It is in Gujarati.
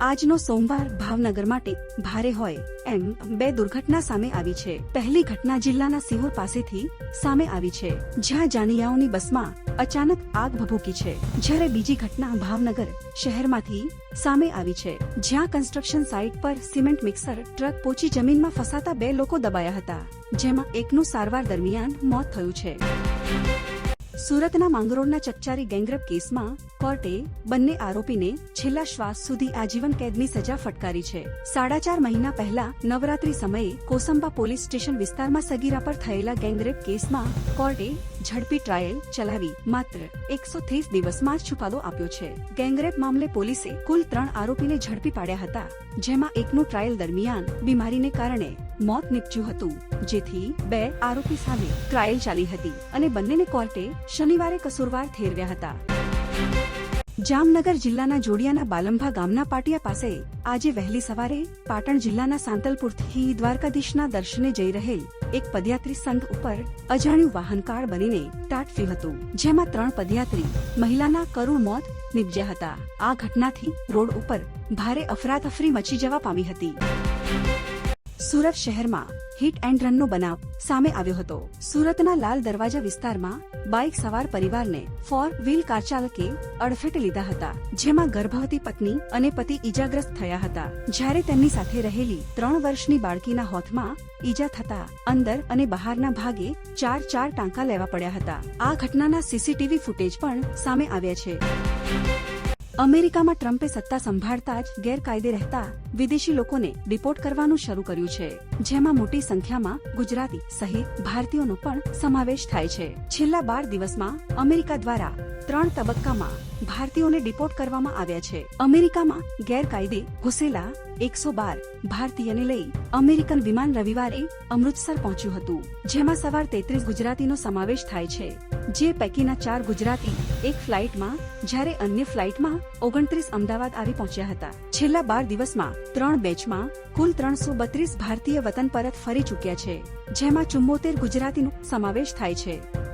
આજનો સોમવાર ભાવનગર માટે ભારે હોય એમ બે દુર્ઘટના સામે આવી છે. પહેલી ઘટના જિલ્લાના સિહોર પાસેથી સામે આવી છે, જ્યાં જાનિયાઓની બસમાં અચાનક આગ ભભૂકી છે. જ્યારે બીજી ઘટના ભાવનગર શહેરમાંથી સામે આવી છે, જ્યાં કન્સ્ટ્રક્શન સાઇટ પર સિમેન્ટ મિક્સર ટ્રક પોચી જમીનમાં ફસાતા બે લોકો દબાયા હતા, જેમાં એકનું સારવાર દરમિયાન મોત થયું છે. સુરતના માંગરોળના ચકચારી ગેંગરેપ કેસમાં કોર્ટે બંને આરોપીને છેલ્લા શ્વાસ સુધી આજીવન કેદની સજા ફટકારી છે. સાડા ચાર મહિના પહેલા નવરાત્રી સમયે કોસંબા પોલીસ સ્ટેશન વિસ્તારમાં સગીરા પર થયેલા ગેંગરેપ કેસમાં કોર્ટે ઝડપી ટ્રાયલ ચલાવી માત્ર એકસો ત્રીસ દિવસમાં જ છુપાદો આપ્યો છે. ગેંગરેપ મામલે પોલીસે કુલ ત્રણ આરોપીને ઝડપી પાડ્યા હતા, જેમાં એકનું ટ્રાયલ દરમિયાન બીમારીને કારણે મોત નીપજ્યું હતું. જેથી બે આરોપી સામે ટ્રાયલ ચાલી હતી અને બંનેને કોર્ટે શનિવારે કસૂરવાર ઠેરવ્યા હતા. જામનગર જિલ્લાના જોડિયાના બાલંભા ગામના પાટિયા પાસે આજે વહેલી સવારે પાટણ જિલ્લાના સાંતલપુરથી દ્વારકાધીશના દર્શને જઈ રહેલ એક પદયાત્રી સંઘ ઉપર અજાણ્યું વાહનકાર બનીને તાટવ્યું હતું, જેમાં ત્રણ પદયાત્રી મહિલાના કરુણ મોત નિપજ્યા હતા. આ ઘટનાથી રોડ ઉપર ભારે અફરાતફરી મચી જવા પામી હતી. સુરત શહેરમાં હિટ એન્ડ રનનો બનાવ સામે આવ્યો હતો. સુરતના લાલ દરવાજા વિસ્તારમાં બાઇક સવાર પરિવારને ફોર વ્હીલ કાર ચાલકે અડફેટે લીધા હતા, જેમાં ગર્ભવતી પત્ની અને પતિ ઈજાગ્રસ્ત થયા હતા. જ્યારે તેમની સાથે રહેલી ત્રણ વર્ષની બાળકીના હોથમાં ઈજા થતા અંદર અને બહારના ભાગે ચાર ચાર ટાંકા લેવા પડ્યા હતા. આ ઘટનાના સીસીટીવી ફૂટેજ પણ સામે આવ્યા છે. અમેરિકામાં ટ્રમ્પે સત્તા સંભાળતા જ ગેરકાયદે રહેતા વિદેશી લોકોને રિપોર્ટ કરવાનું શરૂ કર્યું છે, જેમાં મોટી સંખ્યામાં ગુજરાતી સહિત ભારતીયોનો પણ સમાવેશ થાય છે. છેલ્લા બાર દિવસમાં અમેરિકા દ્વારા ત્રણ તબક્કામાં ભારતીયોને ડિપોર્ટ કરવામાં આવ્યા છે. અમેરિકામાં ગેરકાયદે ઘુસેલા એકસો બાર ભારતીયને લઈ અમેરિકન વિમાન રવિવારે અમૃતસર પહોંચ્યું હતું, જેમાં સવાર તેત્રીસ ગુજરાતીનો સમાવેશ થાય છે. જે પૈકીના ચાર ગુજરાતી એક ફ્લાઇટમાં, જ્યારે અન્ય ફ્લાઇટમાં ઓગણત્રીસ અમદાવાદ આવી પહોંચ્યા હતા. છેલ્લા બાર દિવસમાં ત્રણ બેચમાં કુલ ત્રણસો બત્રીસ ભારતીય વતન પરત ફરી ચૂક્યા છે, જેમાં ચુમ્મોતેર ગુજરાતીનો સમાવેશ થાય છે.